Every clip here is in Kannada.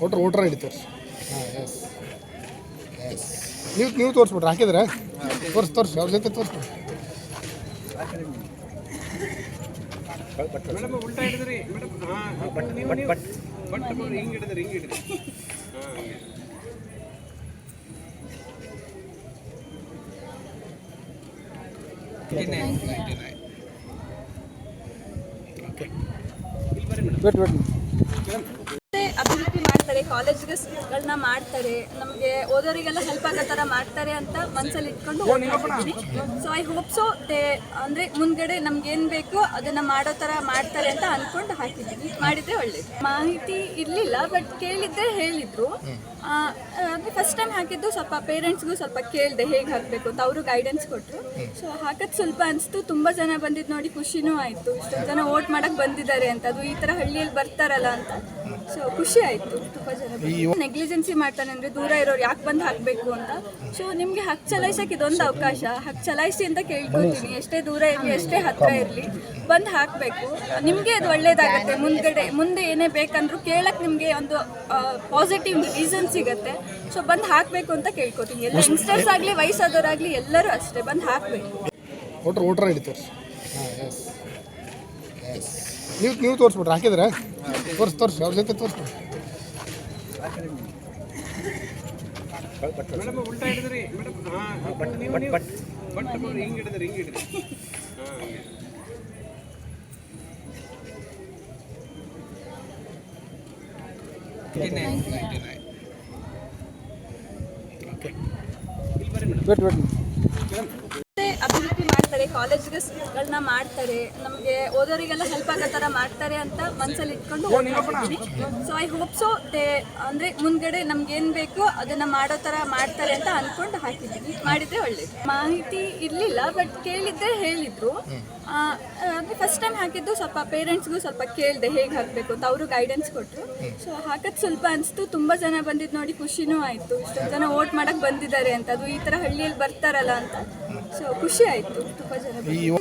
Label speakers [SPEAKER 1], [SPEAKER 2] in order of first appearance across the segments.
[SPEAKER 1] ವೋಟ್ರ್ ವೋಟರ್ ಐ ಡಿ ತೋರಿಸಿ. ಹಾಂ ಎಸ್ ಎಸ್ ನೀವು ನೀವು ತೋರಿಸ್ಬಿಟ್ರೆ ಹಾಕಿದ್ರೆ? ತೋರಿಸ್ ತೋರಿಸಿ ಅವ್ರ ಜೊತೆ ತೋರಿಸ್ಬಿಡ್ರಿ
[SPEAKER 2] ಬಿಟ್ಟು ಉಲ್ಟಾ ಹಿಡಿದ್ರಿ. ಮೇಡಮ್ ಹಾಂ ನೀವು ನೀವು ಬಟ್. ಹಿಂಗೆ ಹಿಡಿದ್ರಿ ಹಿಂಗೆ ಹಿಡಿದ್ರಿ. ಹಾಂ
[SPEAKER 1] ವೇಟ್ ವೇಟ್
[SPEAKER 3] ಮತ್ತೆ ಕಾಲೇಜ್ಗೆ ಗಳನ್ನ ಮಾಡ್ತಾರೆ. ನಮಗೆ ಓದೋರಿಗೆಲ್ಲ ಹೆಲ್ಪ್ ಆಗೋ ಥರ ಮಾಡ್ತಾರೆ ಅಂತ ಮನಸ್ಸಲ್ಲಿ ಇಟ್ಕೊಂಡು so I hope so they ಅಂದರೆ ಮುಂದ್ಗಡೆ ನಮ್ಗೆ ಏನು ಬೇಕೋ ಅದನ್ನ ಮಾಡೋ ಥರ ಮಾಡ್ತಾರೆ ಅಂತ ಅನ್ಕೊಂಡು ಹಾಕಿದ್ದೀವಿ ಮಾಡಿದ್ರೆ ಒಳ್ಳೇದು. ಮಾಹಿತಿ ಇರಲಿಲ್ಲ ಬಟ್ ಕೇಳಿದ್ದೆ ಹೇಳಿದ್ರು. ಫಸ್ಟ್ ಟೈಮ್ ಹಾಕಿದ್ದು ಸ್ವಲ್ಪ ಪೇರೆಂಟ್ಸ್ಗೂ ಸ್ವಲ್ಪ ಕೇಳಿದೆ ಹೇಗೆ ಹಾಕಬೇಕು ಅಂತ. ಅವರು ಗೈಡೆನ್ಸ್ ಕೊಟ್ಟರು ಸೊ ಹಾಕೋದು ಸ್ವಲ್ಪ ಅನಿಸ್ತು. ತುಂಬ ಜನ ಬಂದಿದ್ದು ನೋಡಿ ಖುಷಿನೂ ಆಯಿತು. ಇಷ್ಟೊಂದು ಜನ ವೋಟ್ ಮಾಡಕ್ಕೆ ಬಂದಿದ್ದಾರೆ ಅಂತ. ಅದು ಈ ಥರ ಹಳ್ಳಿಯಲ್ಲಿ ಬರ್ತಾರಲ್ಲ ಅಂತ. ಸೊ ಖುಷಿ ಆಯ್ತು. ತುಂಬ ಜನ ನೆಗ್ಲಿಜೆನ್ಸಿ ಮಾಡ್ತಾನೆ ಅಂದ್ರೆ ದೂರ ಇರೋರು ಯಾಕೆ ಬಂದು ಹಾಕ್ಬೇಕು ಅಂತ? ಸೊ ನಿಮಗೆ ಹಕ್ ಚಲಾಯಿಸೋಕೆ ಇದೊಂದು ಅವಕಾಶ. ಹಕ್ ಚಲಾಯಿಸಿ ಅಂತ ಕೇಳ್ಕೊತೀನಿ. ಎಷ್ಟೇ ದೂರ ಇರಲಿ ಎಷ್ಟೇ ಹತ್ತಿರ ಇರಲಿ ಬಂದು ಹಾಕ್ಬೇಕು. ನಿಮಗೆ ಅದು ಒಳ್ಳೇದಾಗುತ್ತೆ. ಮುಂದ್ಗಡೆ ಮುಂದೆ ಏನೇ ಬೇಕಂದ್ರೂ ಕೇಳಕ್ಕೆ ನಿಮಗೆ ಒಂದು ಪಾಸಿಟಿವ್ ರೀಸನ್ ಸಿಗುತ್ತೆ. ಸೊ ಬಂದು ಹಾಕ್ಬೇಕು ಅಂತ ಕೇಳ್ಕೊತೀನಿ. ಎಲ್ಲ ಯಂಗ್ಸ್ಟರ್ಸ್ ಆಗಲಿ ವಯಸ್ಸಾದವರಾಗಲಿ ಎಲ್ಲರೂ ಅಷ್ಟೇ. ಬಂದು ಹಾಕಬೇಕು.
[SPEAKER 1] ನೀವು ನೀವು ತೋರಿಸ್ಬಿಟ್ರೆ ಹಾಕಿದ್ರೆ? ತೋರಿಸಿ ತೋರಿಸಿ ಅವ್ರ ಜೊತೆ ತೋರಿಸ್ಬಿಡ್ರಿ
[SPEAKER 2] ಮೇಡಮ್ ಉಲ್ಟಾ ಹಿಡಿದ್ರಿ ಮೇಡಮ್ ಹಾಂ ನೀವು ನೀವು ಬಟ್ ಹಿಂಗೆ ಹಿಡಿದ್ರಿ ಹಿಂಗೆ ಹಿಡಿದ್ರಿ ಹಾಂ
[SPEAKER 1] ವೇಟ್ ವೇಟ್
[SPEAKER 3] ಮತ್ತೆ ಮಾಡ್ತಾರೆ ಕಾಲೇಜ್ಗಳನ್ನ ಮಾಡ್ತಾರೆ. ನಮಗೆ ಓದೋರಿಗೆಲ್ಲ ಹೆಲ್ಪ್ ಆಗೋ ಥರ ಮಾಡ್ತಾರೆ ಅಂತ ಮನಸ್ಸಲ್ಲಿ ಇಟ್ಕೊಂಡು so I hope so they ಅಂದರೆ ಮುಂದ್ಗಡೆ ನಮ್ಗೆ ಏನು ಬೇಕೋ ಅದನ್ನ ಮಾಡೋ ಥರ ಮಾಡ್ತಾರೆ ಅಂತ ಅನ್ಕೊಂಡು ಹಾಕಿದ್ದೀನಿ. ಮಾಡಿದ್ರೆ ಒಳ್ಳೇದು. ಮಾಹಿತಿ ಇರಲಿಲ್ಲ ಬಟ್ ಕೇಳಿದ್ದೆ ಹೇಳಿದ್ರು. ಫಸ್ಟ್ ಟೈಮ್ ಹಾಕಿದ್ದು ಸ್ವಲ್ಪ ಪೇರೆಂಟ್ಸ್ಗೂ ಸ್ವಲ್ಪ ಕೇಳಿದೆ ಹೇಗೆ ಹಾಕಬೇಕು ಅಂತ ಅವರು ಗೈಡೆನ್ಸ್ ಕೊಟ್ಟರು ಸೊ ಹಾಕೋದು ಸ್ವಲ್ಪ ಅನಿಸ್ತು ತುಂಬ ಜನ ಬಂದಿದ್ದು ನೋಡಿ ಖುಷಿನೂ ಆಯಿತು. ಇಷ್ಟೊಂದು ಜನ ಓಟ್ ಮಾಡಕ್ಕೆ ಬಂದಿದ್ದಾರೆ ಅಂತ ಅದು ಈ ಥರ ಹಳ್ಳಿಯಲ್ಲಿ ಬರ್ತಾರಲ್ಲ ಅಂತ. ಸೊ ಖುಷಿ ಆಯಿತು ತುಂಬ ಜನ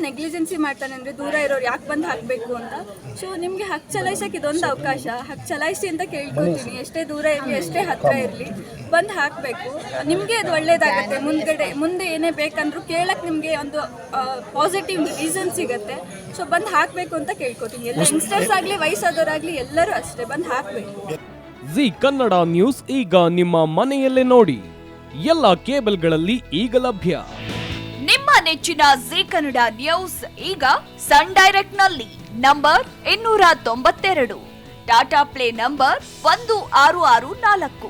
[SPEAKER 3] ನೆಗ್ಲಿಜೆನ್ಸಿ ಮಾಡ್ತಾನೆ ಅಂದರೆ ದೂರ ಇರೋರು ಯಾಕೆ ಬಂದು ಹಾಕಬೇಕು ಅಂತ. ಸೊ ನಿಮಗೆ ಹಕ್ ಚಲಾಯಿಸೋಕೆ ಇದೊಂದು ಅವಕಾಶ. ಹಕ್ ಚಲಾಯಿಸಿ ಅಂತ ಕೇಳ್ಕೊತೀನಿ ಎಷ್ಟೇ ದೂರ ಇರಲಿ ಎಷ್ಟೇ ಹತ್ತಿರ ಇರಲಿ. ಬಂದು ಹಾಕಬೇಕು. ನಿಮಗೆ ಅದು ಒಳ್ಳೇದಾಗುತ್ತೆ. ಮುಂದ್ಗಡೆ ಮುಂದೆ ಏನೇ ಬೇಕಂದ್ರೂ ಕೇಳಕ್ಕೆ ನಿಮಗೆ ಒಂದು ಪಾಸಿಟಿವ್ ರೀಸನ್ ಸಿಗುತ್ತೆ. ಸೊ ಬಂದು ಹಾಕಬೇಕು ಅಂತ ಕೇಳ್ಕೊತೀನಿ. ಎಲ್ಲ ಯಂಗ್ಸ್ಟರ್ಸ್ ಆಗಲಿ ವಯಸ್ಸಾದವರಾಗಲಿ ಎಲ್ಲರೂ ಅಷ್ಟೇ ಬಂದು ಹಾಕಬೇಕು.
[SPEAKER 4] ಜಿ ಕನ್ನಡ ನ್ಯೂಸ್ ಈಗ ನಿಮ್ಮ ಮನೆಯಲ್ಲೇ ನೋಡಿ. ಎಲ್ಲ ಕೇಬಲ್ಗಳಲ್ಲಿ ಈಗ ಲಭ್ಯ.
[SPEAKER 5] ನಿಮ್ಮ ನೆಚ್ಚಿನ ಜಿ ಕನ್ನಡ ನ್ಯೂಸ್ ಈಗ ಸನ್ ಡೈರೆಕ್ಟ್ನಲ್ಲಿ ನಂಬರ್ ಇನ್ನೂರ ತೊಂಬತ್ತೆರಡು. ಟಾಟಾ ಪ್ಲೇ ನಂಬರ್ ಒಂದು ಆರು ಆರು ನಾಲ್ಕು.